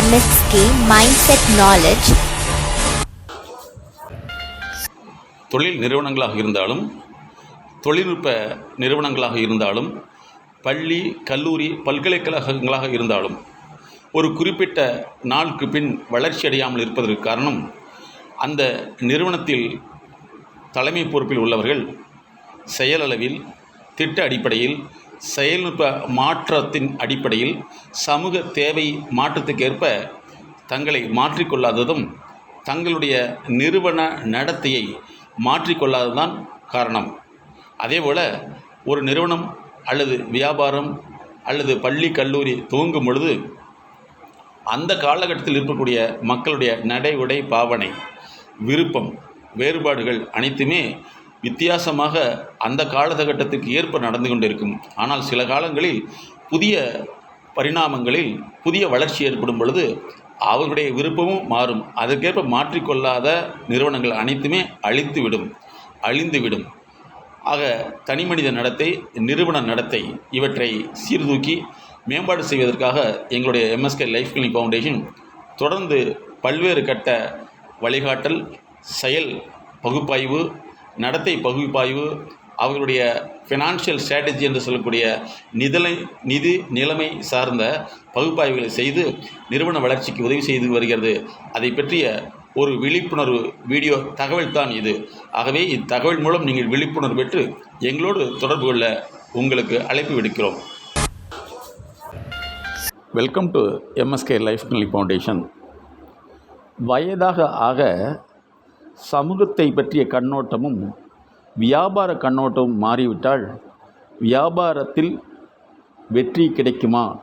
MSK Mindset Knowledge. தொழில் நிறுவனங்களாக இருந்தாலும் தொழில்நுட்ப நிறுவனங்களாக இருந்தாலும் பள்ளி கல்லூரி பல்கலைக்கழகங்களாக இருந்தாலும் ஒரு குறிப்பிட்ட நாளுக்கு பின் வளர்ச்சி அடையாமல் இருப்பதற்கு காரணம் அந்த நிறுவனத்தில் தலைமை பொறுப்பில் உள்ளவர்கள் செயலளவில் திட்ட அடிப்படையில் செயல்நுட்ப மாற்றத்தின் அடிப்படையில் சமூக தேவை மாற்றத்துக்கேற்ப தங்களை மாற்றிக்கொள்ளாததும் தங்களுடைய நிறுவன நடத்தையை மாற்றிக்கொள்ளாததுதான் காரணம். அதேபோல் ஒரு நிறுவனம் அல்லது வியாபாரம் அல்லது பள்ளி கல்லூரி துவங்கும் பொழுது அந்த காலகட்டத்தில் இருக்கக்கூடிய மக்களுடைய நடை உடை பாவனை விருப்பம் வேறுபாடுகள் அனைத்துமே வித்தியாசமாக அந்த காலகட்டத்துக்கு ஏற்ப நடந்து கொண்டிருக்கும். ஆனால் சில காலங்களில் புதிய பரிணாமங்களில் புதிய வளர்ச்சி ஏற்படும் பொழுது அவர்களுடைய விருப்பமும் மாறும். அதற்கேற்ப மாற்றிக்கொள்ளாத நிறுவனங்கள் அனைத்துமே அழித்துவிடும் அழிந்துவிடும். ஆக தனிமனித நடத்தை நிறுவன நடத்தை இவற்றை சீர்தூக்கி மேம்பாடு செய்வதற்காக எங்களுடைய எம்எஸ்கே லைஃப் கிளினிக் ஃபவுண்டேஷன் தொடர்ந்து பல்வேறு கட்ட வழிகாட்டல் செயல் பகுப்பாய்வு நடத்தை பகுப்பாய்வு அவர்களுடைய ஃபினான்ஷியல் ஸ்ட்ராட்டஜி என்று சொல்லக்கூடிய நிதலை நிதி நிலைமை சார்ந்த பகுப்பாய்வுகளை செய்து நிறுவன வளர்ச்சிக்கு உதவி செய்து வருகிறது. அதை பற்றிய ஒரு விழிப்புணர்வு வீடியோ தகவல் தான் இது. ஆகவே இத்தகவல் மூலம் நீங்கள் விழிப்புணர்வு பெற்று எங்களோடு தொடர்பு கொள்ள உங்களுக்கு அழைப்பு விடுக்கிறோம். Welcome to MSK life clinic foundation வயதாக ஆக சமூகத்தை பற்றிய கண்ணோட்டமும் வியாபார கண்ணோட்டமும் மாறிவிட்டால் வியாபாரத்தில் வெற்றி கிடைக்குமா?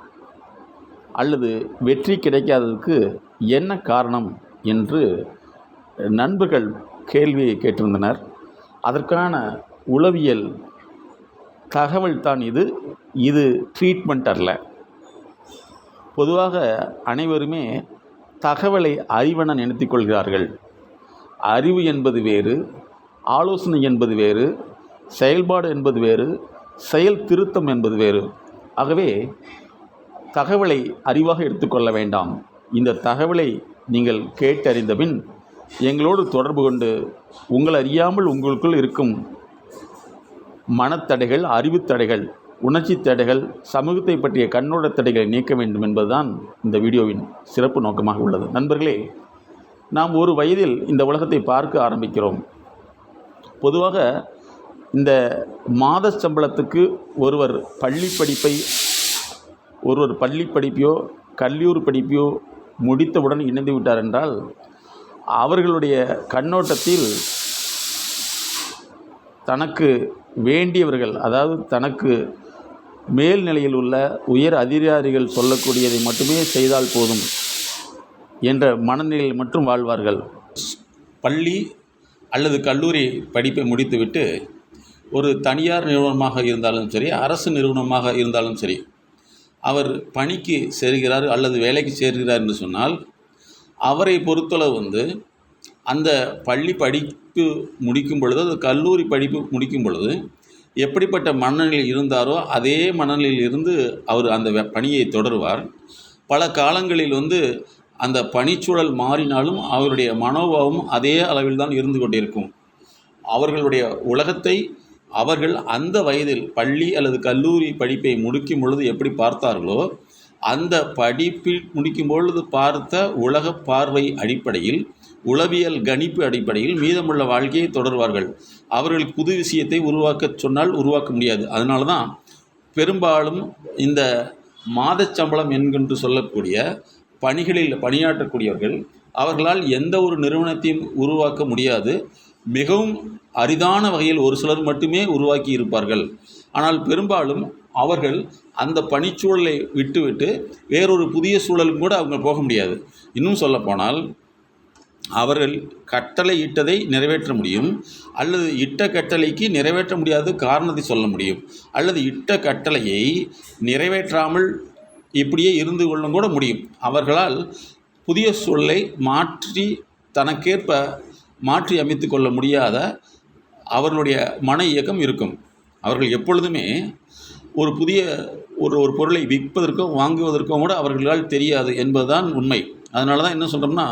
அல்லது வெற்றி கிடைக்காததுக்கு என்ன காரணம்? என்று நண்பர்கள் கேள்வியை கேட்டிருந்தனர். அதற்கான உளவியல் தகவல் தான் இது. இது ட்ரீட்மெண்ட் அல்ல. பொதுவாக அனைவருமே தகவலை அறிவென நினைத்துக் கொள்கிறார்கள். அறிவு என்பது வேறு ஆலோசனை என்பது வேறு செயல்பாடு என்பது வேறு செயல் திருத்தம் என்பது வேறு. ஆகவே தகவலை அறிவாக எடுத்துக்கொள்ள வேண்டாம். இந்த தகவலை நீங்கள் கேட்டறிந்த பின் எங்களோடு தொடர்பு கொண்டு உங்கள் அறியாமல் உங்களுக்குள் இருக்கும் மனத்தடைகள் அறிவுத் தடைகள் உணர்ச்சி தடைகள் சமூகத்தை பற்றிய கண்ணோட தடைகளை நீக்க வேண்டும் என்பதுதான் இந்த வீடியோவின் சிறப்பு நோக்கமாக உள்ளது. நண்பர்களே நாம் ஒரு வயதில் இந்த உலகத்தை பார்க்க ஆரம்பிக்கிறோம். பொதுவாக இந்த மாத சம்பளத்துக்கு ஒருவர் பள்ளி படிப்பை ஒருவர் பள்ளி படிப்பையோ கல்லூரி படிப்பையோ முடித்தவுடன் இணைந்து விட்டார் என்றால் அவர்களுடைய கண்ணோட்டத்தில் தனக்கு வேண்டியவர்கள் அதாவது தனக்கு மேல்நிலையில் உள்ள உயர் அதிகாரிகள் சொல்லக்கூடியதை மட்டுமே செய்தால் போதும். என்ற மனநிலையில் மட்டும் வாழ்வார்கள். பள்ளி அல்லது கல்லூரி படிப்பை முடித்துவிட்டு ஒரு தனியார் நிறுவனமாக இருந்தாலும் சரி அரசு நிறுவனமாக இருந்தாலும் சரி அவர் பணிக்கு சேர்கிறார் அல்லது வேலைக்கு சேர்கிறார் என்று சொன்னால் அவரை பொறுத்தளவு வந்து அந்த பள்ளி படிப்பு முடிக்கும் பொழுது அது கல்லூரி படிப்பு முடிக்கும் பொழுது எப்படிப்பட்ட மனநிலையில் இருந்தாரோ அதே மனநிலையில் இருந்து அவர் அந்த பணியை தொடருவார். பல காலங்களில் வந்து அந்த பணிச்சூழல் மாறினாலும் அவருடைய மனோபாவம் அதே அளவில் தான் இருந்து கொண்டிருக்கும். அவர்களுடைய உலகத்தை அவர்கள் அந்த வயதில் பள்ளி அல்லது கல்லூரி படிப்பை முடிக்கும் பொழுது எப்படி பார்த்தார்களோ அந்த படிப்பில் முடிக்கும் பொழுது பார்த்த உலக பார்வை அடிப்படையில் உளவியல் கணிப்பு அடிப்படையில் மீதமுள்ள வாழ்க்கையை தொடர்வார்கள். அவர்கள் புது விஷயத்தை உருவாக்க சொன்னால் உருவாக்க முடியாது. அதனால தான் பெரும்பாலும் இந்த மாதச் சம்பளம் என்கின்று சொல்லக்கூடிய பணிகளில் பணியாற்றக்கூடியவர்கள் அவர்களால் எந்த ஒரு நிறுவனத்தையும் உருவாக்க முடியாது. மிகவும் அரிதான வகையில் ஒரு சிலர் மட்டுமே உருவாக்கி இருப்பார்கள். ஆனால் பெரும்பாலும் அவர்கள் அந்த பணிச்சூழலை விட்டுவிட்டு வேறொரு புதிய சூழலும் கூட அவங்க போக முடியாது. இன்னும் சொல்லப்போனால் அவர்கள் கட்டளை இட்டதை நிறைவேற்ற முடியும். அல்லது இட்ட கட்டளைக்கு நிறைவேற்ற முடியாத காரணத்தை சொல்ல முடியும். அல்லது இட்ட கட்டளையை நிறைவேற்றாமல் இப்படியே இருந்து கொள்ளும் கூட முடியும். அவர்களால் புதிய சூழலை மாற்றி தனக்கேற்ப மாற்றி அமைத்து கொள்ள முடியாத அவர்களுடைய மன இயக்கம் இருக்கும். அவர்கள் எப்பொழுதுமே ஒரு புதிய ஒரு ஒரு பொருளை விற்பதற்கோ வாங்குவதற்கோ கூட அவர்களால் தெரியாது என்பதுதான் உண்மை. அதனால தான் என்ன சொல்கிறோம்னா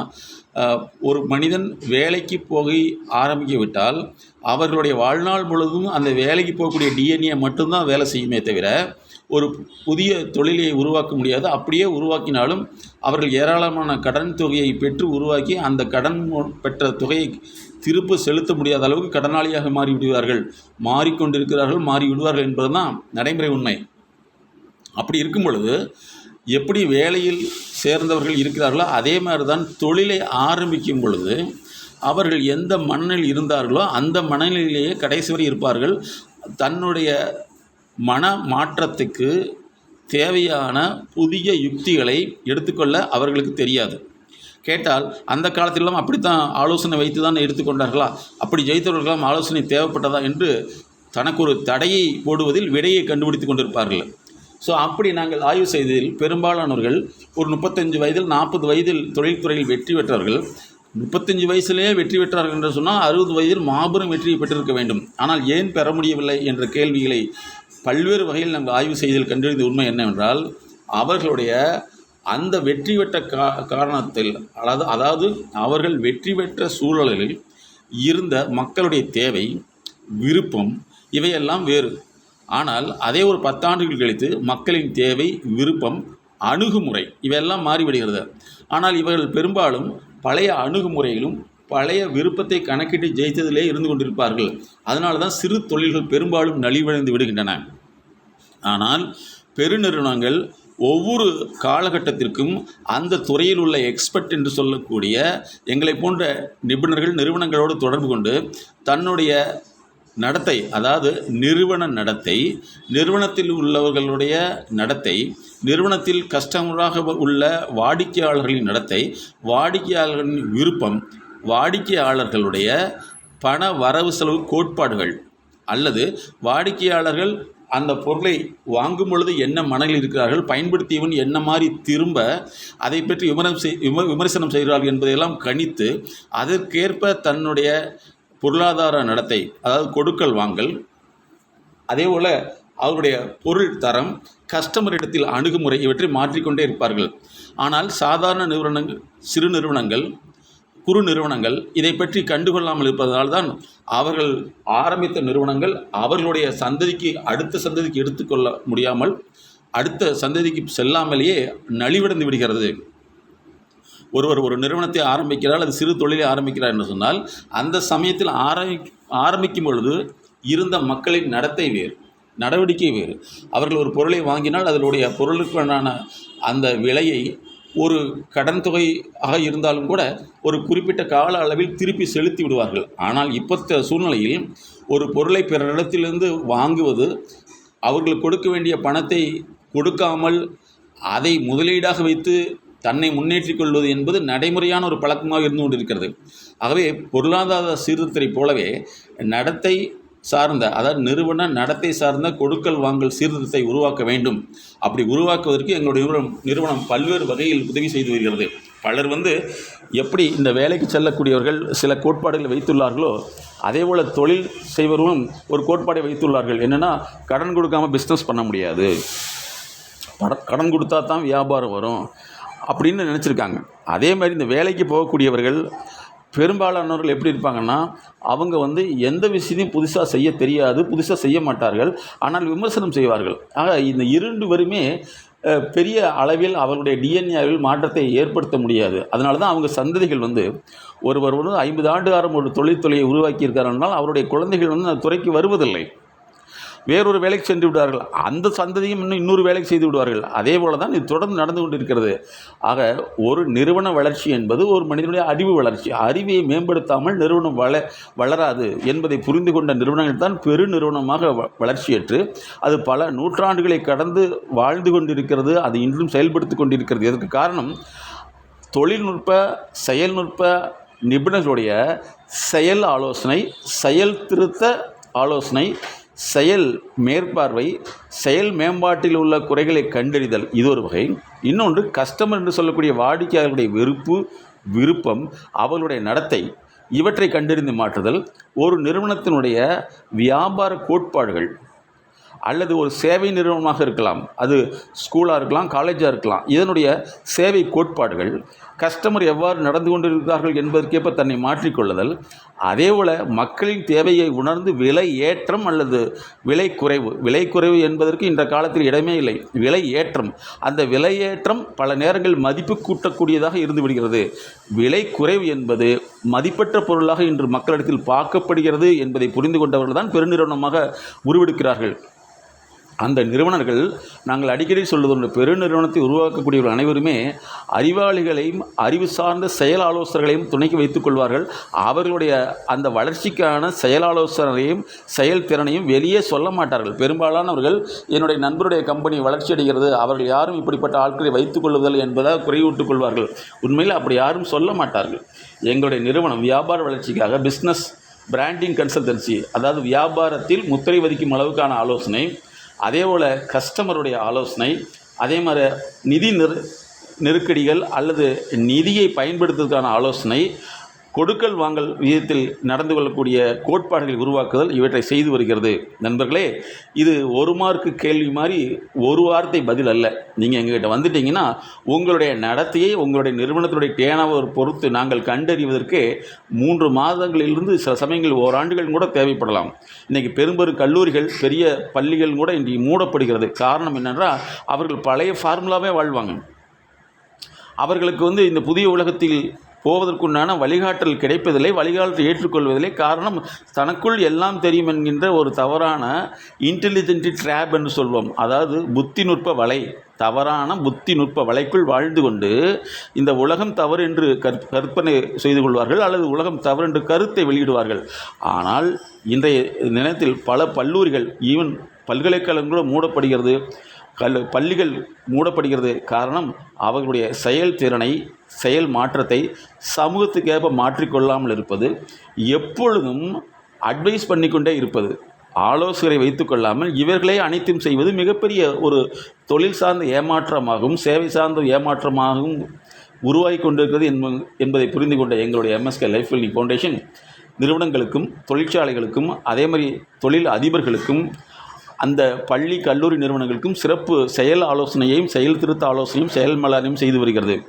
ஒரு மனிதன் வேலைக்கு போக ஆரம்பிக்க விட்டால் அவர்களுடைய வாழ்நாள் முழுவதும் அந்த வேலைக்கு போகக்கூடிய டிஎன்ஏ மட்டும்தான் வேலை செய்யுமே தவிர ஒரு புதிய தொழிலை உருவாக்க முடியாது. அப்படியே உருவாக்கினாலும் அவர்கள் ஏராளமான கடன் தொகையை பெற்று உருவாக்கி அந்த கடன் பெற்ற தொகையை திருப்ப செலுத்த முடியாத அளவுக்கு கடனாளியாக மாறி விடுவார்கள் மாறிக்கொண்டிருக்கிறார்கள் மாறிவிடுவார்கள் என்பதுதான் நடைமுறை உண்மை. அப்படி இருக்கும் பொழுது எப்படி வேலையில் சேர்ந்தவர்கள் இருக்கிறார்களோ அதே மாதிரி தான் தொழிலை ஆரம்பிக்கும் பொழுது அவர்கள் எந்த மனநிலையில் இருந்தார்களோ அந்த மனநிலையிலேயே கடைசி வரை இருப்பார்கள். தன்னுடைய மன மாற்றத்துக்கு தேவையான புதிய யுக்திகளை எடுத்துக்கொள்ள அவர்களுக்கு தெரியாது. கேட்டால் அந்த காலத்திலெல்லாம் அப்படித்தான் ஆலோசனை வைத்து தான் எடுத்துக்கொண்டார்களா? அப்படி ஜெயித்தவர்களாம் ஆலோசனை தேவைப்பட்டதா என்று தனக்கு ஒரு தடையை போடுவதில் விடையை கண்டுபிடித்து கொண்டிருப்பார்கள். ஸோ அப்படி நாங்கள் ஆய்வு செய்ததில் பெரும்பாலானவர்கள் ஒரு முப்பத்தஞ்சு வயதில் நாற்பது வயதில் தொழில்துறையில் வெற்றி பெற்றவர்கள். முப்பத்தஞ்சு வயசுலேயே வெற்றி பெற்றார்கள் என்று சொன்னால் அறுபது வயதில் மாபெரும் வெற்றியை பெற்றிருக்க வேண்டும். ஆனால் ஏன் பெற முடியவில்லை என்ற கேள்விகளை பல்வேறு வகையில் நாங்கள் ஆய்வு செய்ததில் கண்டறிந்த உண்மை என்னவென்றால் அவர்களுடைய அந்த வெற்றி பெற்ற கா காரணத்தில் அதாவது அதாவது அவர்கள் வெற்றி பெற்ற சூழலில் இருந்த மக்களுடைய தேவை விருப்பம் இவையெல்லாம் வேறு. ஆனால் அதே ஒரு பத்தாண்டுகள் கழித்து மக்களின் தேவை விருப்பம் அணுகுமுறை இவையெல்லாம் மாறிவிடுகிறது. ஆனால் இவர்கள் பெரும்பாலும் பழைய அணுகுமுறையிலும் பழைய விருப்பத்தை கணக்கிட்டு ஜெயித்ததிலே இருந்து கொண்டிருப்பார்கள். அதனால தான் சிறு தொழில்கள் பெரும்பாலும் நலிவடைந்து விடுகின்றன. ஆனால் பெருநிறுவனங்கள் ஒவ்வொரு காலகட்டத்திற்கும் அந்த துறையில் உள்ள எக்ஸ்பர்ட் என்று சொல்லக்கூடிய எங்களை போன்ற நிபுணர்கள் நிறுவனங்களோடு தொடர்பு கொண்டு தன்னுடைய நடத்தை அதாவது நிறுவன நடத்தை நிறுவனத்தில் உள்ளவர்களுடைய நடத்தை நிறுவனத்தில் கஸ்டமராக உள்ள வாடிக்கையாளர்களின் நடத்தை வாடிக்கையாளர்களின் விருப்பம் வாடிக்கையாளர்களுடைய பண வரவு செலவு கோட்பாடுகள் அல்லது வாடிக்கையாளர்கள் அந்த பொருளை வாங்கும் பொழுது என்ன மனதில் இருக்கிறார்கள் பயன்படுத்தியவன் என்ன மாதிரி திரும்ப அதை பற்றி விமர்சனம் செய் விம விமர்சனம் செய்கிறார்கள் என்பதையெல்லாம் கணித்து அதற்கேற்ப தன்னுடைய பொருளாதார நடத்தை அதாவது கொடுக்கல் வாங்கல் அதே போல் அவருடைய பொருள் தரம் கஸ்டமர் இடத்தில் அணுகுமுறை இவற்றை மாற்றிக்கொண்டே இருப்பார்கள். ஆனால் சாதாரண நிறுவனங்கள் சிறு நிறுவனங்கள் குறு நிறுவனங்கள் இதை பற்றி கண்டுகொள்ளாமல் இருப்பதனால் தான் அவர்கள் ஆரம்பித்த நிறுவனங்கள் அவர்களுடைய சந்ததிக்கு அடுத்த சந்ததிக்கு எடுத்துக்கொள்ள முடியாமல் அடுத்த சந்ததிக்கு செல்லாமலேயே நலிவடைந்து விடுகிறது. ஒருவர் ஒரு நிறுவனத்தை ஆரம்பிக்கிறார் அது சிறு தொழிலை ஆரம்பிக்கிறார் என்று சொன்னால் அந்த சமயத்தில் ஆரம்பி ஆரம்பிக்கும் பொழுது இருந்த மக்களின் நடத்தை வேறு நடவடிக்கை வேறு. அவர்கள் ஒரு பொருளை வாங்கினால் அதனுடைய பொருளுக்கான அந்த விலையை ஒரு கடன் தொகையாக இருந்தாலும் கூட ஒரு குறிப்பிட்ட கால அளவில் திருப்பி செலுத்தி விடுவார்கள். ஆனால் இப்போத்த சூழ்நிலையில் ஒரு பொருளை பிறரிடத்திலிருந்து வாங்குவது அவர்கள் கொடுக்க வேண்டிய பணத்தை கொடுக்காமல் அதை முதலீடாக வைத்து தன்னை முன்னேற்றிக் கொள்வது என்பது நடைமுறையான ஒரு பழக்கமாக இருந்து கொண்டிருக்கிறது. ஆகவே பொருளாதார சீர்திருத்தத்தை போலவே நடத்தை சார்ந்த அதாவது நிறுவன நடத்தை சார்ந்த கொடுக்கல் வாங்கல் சீர்திருத்தத்தை உருவாக்க வேண்டும். அப்படி உருவாக்குவதற்கு எங்களுடைய நிறுவனம் நிறுவனம் பல்வேறு வகையில் உதவி செய்து வருகிறது. பலர் வந்து எப்படி இந்த வேலைக்கு செல்லக்கூடியவர்கள் சில கோட்பாடுகளை வைத்துள்ளார்களோ அதே போல் தொழில் செய்வர்களும் ஒரு கோட்பாடை வைத்துள்ளார்கள். என்னென்னா கடன் கொடுக்காமல் பிஸ்னஸ் பண்ண முடியாது. கடன் கொடுத்தா தான் வியாபாரம் வரும். அப்படின்னு நினச்சிருக்காங்க. அதே மாதிரி இந்த வேலைக்கு போகக்கூடியவர்கள் பெரும்பாலானவர்கள் எப்படி இருப்பாங்கன்னா அவங்க வந்து எந்த விஷயத்தையும் புதுசாக செய்ய தெரியாது புதுசாக செய்ய மாட்டார்கள். ஆனால் விமர்சனம் செய்வார்கள். ஆக இந்த இரண்டு வருமே பெரிய அளவில் அவர்களுடைய டிஎன்ஏவில் மாற்றத்தை ஏற்படுத்த முடியாது. அதனால தான் அவங்க சந்ததிகள் வந்து ஒருவர் வந்து ஐம்பது ஆண்டு காலம் ஒரு தொழில்துறையை உருவாக்கியிருக்காருனால் அவருடைய குழந்தைகள் வந்து அந்த துறைக்கு வருவதில்லை. வேறொரு வேலைக்கு சென்று விடுவார்கள். அந்த சந்ததியும் இன்னும் இன்னொரு வேலைக்கு செய்து விடுவார்கள். அதே போல தான் இது தொடர்ந்து நடந்து கொண்டிருக்கிறது. ஆக ஒரு நிறுவன வளர்ச்சி என்பது ஒரு மனிதனுடைய அறிவு வளர்ச்சி. அறிவியை மேம்படுத்தாமல் நிறுவனம் வள வளராது என்பதை புரிந்து கொண்ட நிறுவனங்கள் தான் பெரு நிறுவனமாக வளர்ச்சியற்று. அது பல நூற்றாண்டுகளை கடந்து வாழ்ந்து கொண்டிருக்கிறது. அது இன்றும் செயல்படுத்தி கொண்டிருக்கிறது. இதற்கு காரணம் தொழில்நுட்ப செயல்நுட்ப நிபுணர்களுடைய செயல் ஆலோசனை செயல் திருத்த ஆலோசனை செயல் மேற்பார்வை செயல் மேம்பாட்டில் உள்ள குறைகளை கண்டறிதல் இது ஒரு வகை. இன்னொன்று கஸ்டமர் என்று சொல்லக்கூடிய வாடிக்கையாளர்களுடைய வெறுப்பு விருப்பம் அவர்களுடைய நடத்தை இவற்றை கண்டறிந்து மாற்றுதல். ஒரு நிறுவனத்தினுடைய வியாபார கோட்பாடுகள் அல்லது ஒரு சேவை நிறுவனமாக இருக்கலாம் அது ஸ்கூலாக இருக்கலாம் காலேஜாக இருக்கலாம் இதனுடைய சேவை கோட்பாடுகள் கஸ்டமர் எவ்வாறு நடந்து கொண்டிருக்கிறார்கள் என்பதற்கேற்ப தன்னை மாற்றிக்கொள்ளுதல் அதேபோல் மக்களின் தேவையை உணர்ந்து விலை ஏற்றம் அல்லது விலை குறைவு விலை குறைவு என்பதற்கு இந்த காலத்தில் இடமே இல்லை. விலை ஏற்றம் அந்த விலை ஏற்றம் பல நேரங்களில் மதிப்பு கூட்டக்கூடியதாக இருந்து விடுகிறது. விலை குறைவு என்பது மதிப்பற்ற பொருளாக இன்று மக்களிடத்தில் பார்க்கப்படுகிறது என்பதை புரிந்து கொண்டவர்கள் தான் பெருநிறுவனமாக உருவெடுக்கிறார்கள். அந்த நிறுவனர்கள் நாங்கள் அடிக்கடி சொல்வது பெருநிறுவனத்தை உருவாக்கக்கூடியவர்கள் அனைவருமே அறிவாளிகளையும் அறிவு சார்ந்த செயல் ஆலோசகர்களையும் துணைக்கு வைத்துக் கொள்வார்கள். அவர்களுடைய அந்த வளர்ச்சிக்கான செயல் ஆலோசனையும் செயல்திறனையும் வெளியே சொல்ல மாட்டார்கள். பெரும்பாலானவர்கள் என்னுடைய நண்பருடைய கம்பெனி வளர்ச்சி அடைகிறது. அவர்கள் யாரும் இப்படிப்பட்ட ஆட்களை வைத்துக் கொள்வதில்லை என்பதாக குறைவிட்டுக் கொள்வார்கள். உண்மையில் அப்படி யாரும் சொல்ல மாட்டார்கள். எங்களுடைய நிறுவனம் வியாபார வளர்ச்சிக்காக பிஸ்னஸ் பிராண்டிங் கன்சல்டன்சி அதாவது வியாபாரத்தில் முத்திரை வதிக்கும் அளவுக்கான ஆலோசனை அதே போல் கஸ்டமருடைய ஆலோசனை அதே மாதிரி நிதி நெரு நெருக்கடிகள் அல்லது நிதியை பயன்படுத்துவதற்கான ஆலோசனை கொடுக்கல் வாங்கல் விதத்தில் நடந்து கொள்ளக்கூடிய கோட்பாடுகளை உருவாக்குதல் இவற்றை செய்து வருகிறது. நண்பர்களே இது ஒரு மார்க்கு கேள்வி மாதிரி ஒரு வார்த்தை பதில் அல்ல. நீங்கள் எங்ககிட்ட வந்துட்டீங்கன்னா உங்களுடைய நடத்தையை உங்களுடைய நிறுவனத்தினுடைய டேனாவர் பொறுத்து நாங்கள் கண்டறிவதற்கு மூன்று மாதங்களிலிருந்து சில சமயங்கள் ஓராண்டுகள் கூட தேவைப்படலாம். இன்றைக்கி பெரும்பெரும் கல்லூரிகள் பெரிய பள்ளிகள் கூட இன்றைக்கு மூடப்படுகிறது. காரணம் என்னென்றால் அவர்கள் பழைய ஃபார்முலாவே வாழ்வாங்க. அவர்களுக்கு வந்து இந்த புதிய உலகத்தில் போவதற்குண்டான வழிகாட்டல் கிடைப்பதில்லை வழிகாட்டல் ஏற்றுக்கொள்வதில்லை. காரணம் தனக்குள் எல்லாம் தெரியும் என்கின்ற ஒரு தவறான இன்டெலிஜென்ட் ட்ராப் என்று சொல்வோம். அதாவது புத்தி நுட்ப வலை. தவறான புத்தி நுட்ப வலைக்குள் வாழ்ந்து கொண்டு இந்த உலகம் தவறு என்று கற் கற்பனை செய்து கொள்வார்கள் அல்லது உலகம் தவறு என்று கருத்தை வெளியிடுவார்கள். ஆனால் இன்றைய நிலத்தில் பல பல்லூரிகள் ஈவன் பல்கலைக்கழகம் கூட மூடப்படுகிறது. கல் பள்ளிகள் மூடப்படுகிறது காரணம் அவர்களுடைய செயல்திறனை செயல் மாற்றத்தை சமூகத்துக்கேற்ப மாற்றிக்கொள்ளாமல் இருப்பது எப்பொழுதும் அட்வைஸ் பண்ணிக்கொண்டே இருப்பது. ஆலோசகரை வைத்துக்கொள்ளாமல் இவர்களே அனைத்தும் செய்வது மிகப்பெரிய ஒரு தொழில் சார்ந்த ஏமாற்றமாகவும் சேவை சார்ந்த ஏமாற்றமாகவும் உருவாகி கொண்டிருக்கிறது என்ப என்பதை புரிந்து கொண்ட எங்களுடைய எம்எஸ்கே லைஃப் வெல்லிங் ஃபவுண்டேஷன் நிறுவனங்களுக்கும் தொழிற்சாலைகளுக்கும் அதே மாதிரி தொழில் அதிபர்களுக்கும் அந்த பள்ளி கல்லூரி நிறுவனங்களுக்கும் சிறப்பு செயல் ஆலோசனையையும் செயல் திருத்த ஆலோசனையும் செயல் மேலாண்மையும் செய்து வருகிறது.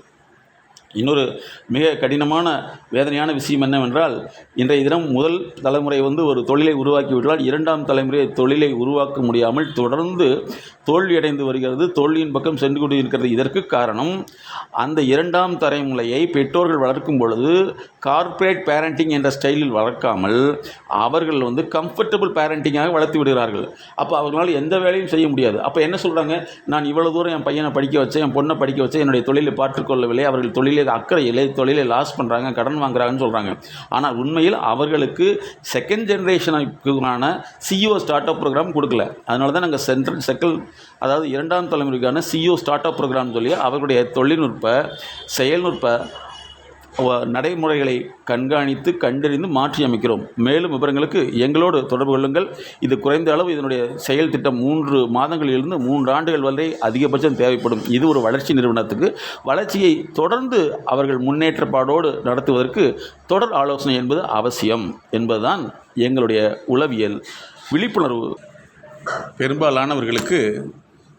இன்னொரு மிக கடினமான வேதனையான விஷயம் என்னவென்றால் இன்றைய தினம் முதல் தலைமுறை வந்து ஒரு தொழிலை உருவாக்கிவிட்டால் இரண்டாம் தலைமுறை தொழிலை உருவாக்க முடியாமல் தொடர்ந்து தோல்வியடைந்து வருகிறது. தோல்வியின் பக்கம் சென்று கொண்டு இருக்கிறது இதற்கு காரணம் அந்த இரண்டாம் தலைமுறையை பெற்றோர்கள் வளர்க்கும் பொழுது கார்ப்பரேட் பேரண்டிங் என்ற ஸ்டைலில் வளர்க்காமல் அவர்கள் வந்து கம்ஃபர்டபுள் பேரண்டிங்காக வளர்த்து விடுகிறார்கள். அப்போ அவர்களால் எந்த வேலையும் செய்ய முடியாது. அப்போ என்ன சொல்கிறாங்க நான் இவ்வளோ தூரம் என் பையனை படிக்க வச்சேன் என் பொண்ணை படிக்க வச்சேன் என்னுடைய தொழிலை பார்த்துக்கொள்ளவில்லை அவர்கள் தொழிலை அக்கறை இல்லை தொழிலை லாஸ் பண்ணுறாங்க கடன் வாங்குறாங்கன்னு சொல்கிறாங்க ஆனால் உண்மையில் அவர்களுக்கு செகண்ட் ஜென்ரேஷனுக்கான சிஇஓ ஸ்டார்ட் அப் ப்ரோக்ராம் கொடுக்கல. அதனால தான் நாங்கள் சென்ட்ரல் செகல் அதாவது இரண்டாம் தலைமுறைக்கான சிஇஓ ஸ்டார்ட் அப் ப்ரோக்ராம் சொல்லி அவர்களுடைய தொழில்நுட்ப செயல்நுட்ப நடைமுறைகளை கண்காணித்து கண்டறிந்து மாற்றி அமைக்கிறோம். மேலும் விவரங்களுக்கு எங்களோடு தொடர்பு கொள்ளுங்கள். இது குறைந்த அளவு இதனுடைய செயல் திட்டம் மூன்று மாதங்களிலிருந்து மூன்று ஆண்டுகள் வரை அதிகபட்சம் தேவைப்படும். இது ஒரு வளர்ச்சி நிறுவனத்துக்கு. வளர்ச்சியை தொடர்ந்து அவர்கள் முன்னேற்றப்பாடோடு நடத்துவதற்கு தொடர் ஆலோசனை என்பது அவசியம் என்பதுதான் எங்களுடைய உளவியல். விழிப்புணர்வு. பெரும்பாலானவர்களுக்கு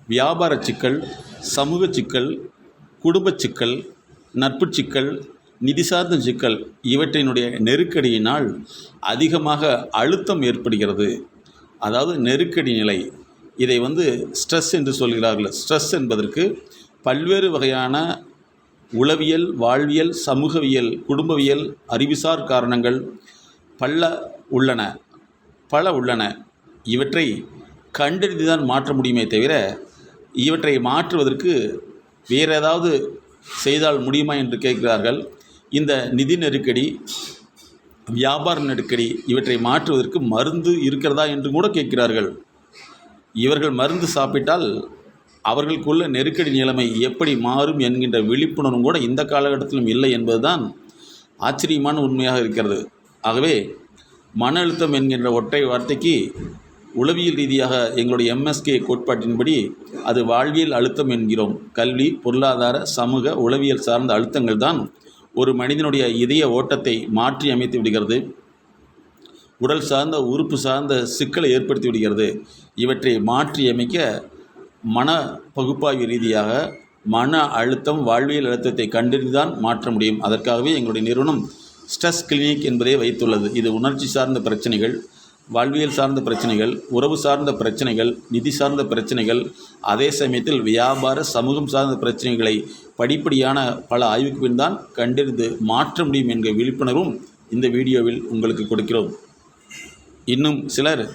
வியாபார சிக்கல் சமூக சிக்கல் குடும்ப சிக்கல் நட்பு சிக்கல் நிதி சார்ந்த சிக்கல் இவற்றினுடைய நெருக்கடியினால் அதிகமாக அழுத்தம் ஏற்படுகிறது. அதாவது நெருக்கடி நிலை. இதை வந்து ஸ்ட்ரெஸ் என்று சொல்கிறார்கள். ஸ்ட்ரெஸ் என்பதற்கு பல்வேறு வகையான உளவியல் வாழ்வியல் சமூகவியல் குடும்பவியல் அறிவுசார் காரணங்கள் பல உள்ளன. பல உள்ளன. இவற்றை கண்டறிந்து தான் மாற்ற முடியுமே தவிர இவற்றை மாற்றுவதற்கு வேறு ஏதாவது செய்தால் முடியுமா என்று கேட்கிறார்கள். இந்த நிதி நெருக்கடி வியாபார நெருக்கடி இவற்றை மாற்றுவதற்கு மருந்து இருக்கிறதா என்று கூட கேட்கிறார்கள். இவர்கள் மருந்து சாப்பிட்டால் அவர்களுக்குள்ள நெருக்கடி நிலைமை எப்படி மாறும் என்கின்ற விழிப்புணர்வும் கூட இந்த காலகட்டத்திலும் இல்லை என்பதுதான் ஆச்சரியமான உண்மையாக இருக்கிறது. ஆகவே மன அழுத்தம் என்கின்ற ஒற்றை வார்த்தைக்கு உளவியல் ரீதியாக எங்களுடைய எம்எஸ்கே கோட்பாட்டின்படி அது வாழ்வியல் அழுத்தம் என்கிறோம். கல்வி பொருளாதார சமூக உளவியல் சார்ந்த அழுத்தங்கள் தான் ஒரு மனிதனுடைய இதய ஓட்டத்தை மாற்றி அமைத்து விடுகிறது. உடல் சார்ந்த உறுப்பு சார்ந்த சிக்கலை ஏற்படுத்தி விடுகிறது. இவற்றை மாற்றியமைக்க மன பகுப்பாய்வு ரீதியாக மன அழுத்தம் வாழ்வியல் அழுத்தத்தை கண்டறிந்துதான் மாற்ற முடியும். அதற்காகவே எங்களுடைய நிறுவனம் ஸ்ட்ரெஸ் கிளினிக் என்பதை வைத்துள்ளது. இது உணர்ச்சி சார்ந்த பிரச்சனைகள். வாழ்வியல் சார்ந்த பிரச்சனைகள் உறவு சார்ந்த பிரச்சனைகள் நிதி சார்ந்த பிரச்சனைகள் அதே சமயத்தில் வியாபார சமூகம் சார்ந்த பிரச்சனைகளை படிப்படியான பல ஆய்வுக்கு பின் தான் கண்டறிந்து மாற்ற முடியும் என்கிற விழிப்புணர்வும் இந்த வீடியோவில் உங்களுக்கு கொடுக்கிறோம். இன்னும் சிலர்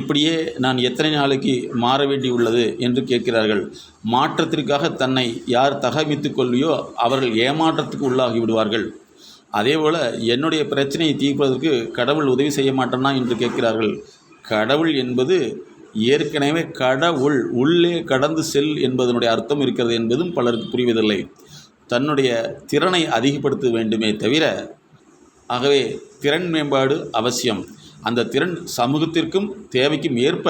இப்படியே நான் எத்தனை நாளைக்கு மாற வேண்டியுள்ளது என்று கேட்கிறார்கள். மாற்றத்திற்காக தன்னை யார் தகவித்து கொள்வியோ அவர்கள் ஏமாற்றத்துக்கு உள்ளாகி விடுவார்கள். அதேபோல் என்னுடைய பிரச்சனையை தீர்ப்பதற்கு கடவுள் உதவி செய்ய மாட்டேன்னா என்று கேட்கிறார்கள். கடவுள் என்பது ஏற்கனவே கடவுள் உள்ளே கடந்து செல் என்பதனுடைய அர்த்தம் இருக்கிறது என்பதும் பலருக்கு புரிவதில்லை. தன்னுடைய திறனை அதிகப்படுத்த வேண்டுமே தவிர ஆகவே திறன் மேம்பாடு அவசியம். அந்த திறன் சமூகத்திற்கும் தேவைக்கும் ஏற்ப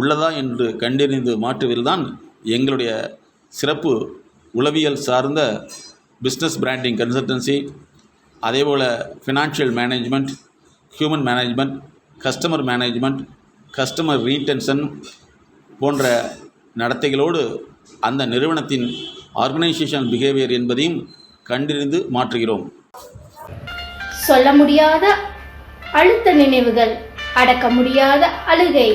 உள்ளதா என்று கண்டறிந்து மாற்றுவதில்தான் எங்களுடைய சிறப்பு உளவியல் சார்ந்த பிஸ்னஸ் பிராண்டிங் கன்சல்டன்சி அதேபோல் financial management human management customer management customer retention போன்ற நடத்தைகளோடு அந்த நிறுவனத்தின் ஆர்கனைசேஷன் பிஹேவியர் என்பதையும் கண்டறிந்து மாற்றுகிறோம். சொல்ல முடியாத அழுத்த நினைவுகள் அடக்க முடியாத அழுகை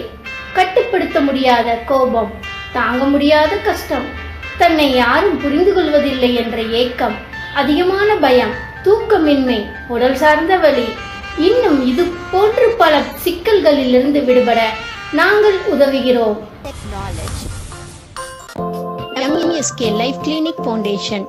கட்டுப்படுத்த முடியாத கோபம் தாங்க முடியாத கஷ்டம் தன்னை யாரும் புரிந்து கொள்வதில்லை என்ற ஏக்கம் அதிகமான பயம் தூக்கமின்மை உடல் சார்ந்த வலி. இன்னும் இது போன்று பல சிக்கல்களிலிருந்து விடுபட நாங்கள் உதவுகிறோம். Knowledge life clinic foundation